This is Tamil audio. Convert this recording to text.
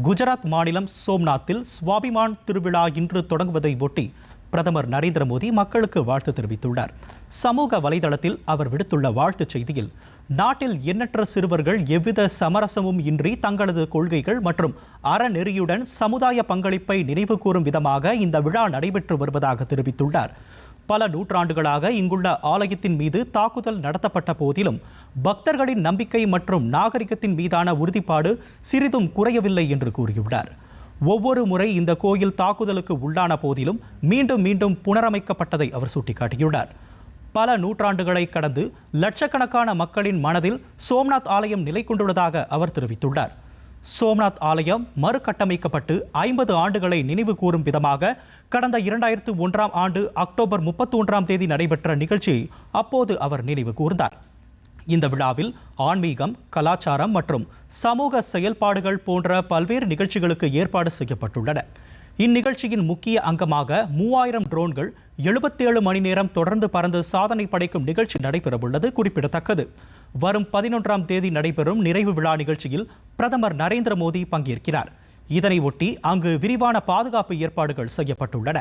குஜராத் மாநிலம் சோம்நாத்தில் சுவாபிமான் திருவிழா இன்று தொடங்குவதை ஒட்டி பிரதமர் நரேந்திர மோடி மக்களுக்கு வாழ்த்து தெரிவித்துள்ளார். சமூக வலைதளத்தில் அவர் விடுத்துள்ள வாழ்த்துச் செய்தியில் நாட்டில் எண்ணற்ற சிறுவர்கள் எவ்வித சமரசமும் இன்றி தங்களது கொள்கைகள் மற்றும் அறநெறியுடன் சமுதாய பங்களிப்பை நினைவுகூரும் விதமாக இந்த விழா நடைபெற்று வருவதாக தெரிவித்துள்ளார். பல நூற்றாண்டுகளாக இங்குள்ள ஆலயத்தின் மீது தாக்குதல் நடத்தப்பட்ட போதிலும் பக்தர்களின் நம்பிக்கை மற்றும் நாகரிகத்தின் மீதான உறுதிப்பாடு சிறிதும் குறையவில்லை என்று கூறியுள்ளார். ஒவ்வொரு முறை இந்த கோயில் தாக்குதலுக்கு உள்ளான போதிலும் மீண்டும் மீண்டும் புனரமைக்கப்பட்டதை அவர் சுட்டிக்காட்டியுள்ளார். பல நூற்றாண்டுகளை கடந்து லட்சக்கணக்கான மக்களின் மனதில் சோம்நாத் ஆலயம் நிலை கொண்டுள்ளதாக அவர் தெரிவித்துள்ளார். சோம்நாத் ஆலயம் மறுகட்டமைக்கப்பட்டு ஐம்பது ஆண்டுகளை நினைவு கூறும் விதமாக கடந்த இரண்டாயிரத்து ஒன்றாம் ஆண்டு அக்டோபர் முப்பத்தி ஒன்றாம் தேதி நடைபெற்ற நிகழ்ச்சி அப்போது அவர் நினைவு கூர்ந்தார். இந்த விழாவில் ஆன்மீகம் கலாச்சாரம் மற்றும் சமூக செயல்பாடுகள் போன்ற பல்வேறு நிகழ்ச்சிகளுக்கு ஏற்பாடு செய்யப்பட்டுள்ளன. இந்நிகழ்ச்சியின் முக்கிய அங்கமாக மூவாயிரம் ட்ரோன்கள் எழுபத்தேழு மணி நேரம் தொடர்ந்து பறந்து சாதனை படைக்கும் நிகழ்ச்சி நடைபெறவுள்ளது குறிப்பிடத்தக்கது. வரும் பதினொன்றாம் தேதி நடைபெறும் நிறைவு விழா நிகழ்ச்சியில் பிரதமர் நரேந்திர மோடி பங்கேற்கிறார். இதனை ஒட்டி அங்கு விரிவான பாதுகாப்பு ஏற்பாடுகள் செய்யப்பட்டுள்ளன.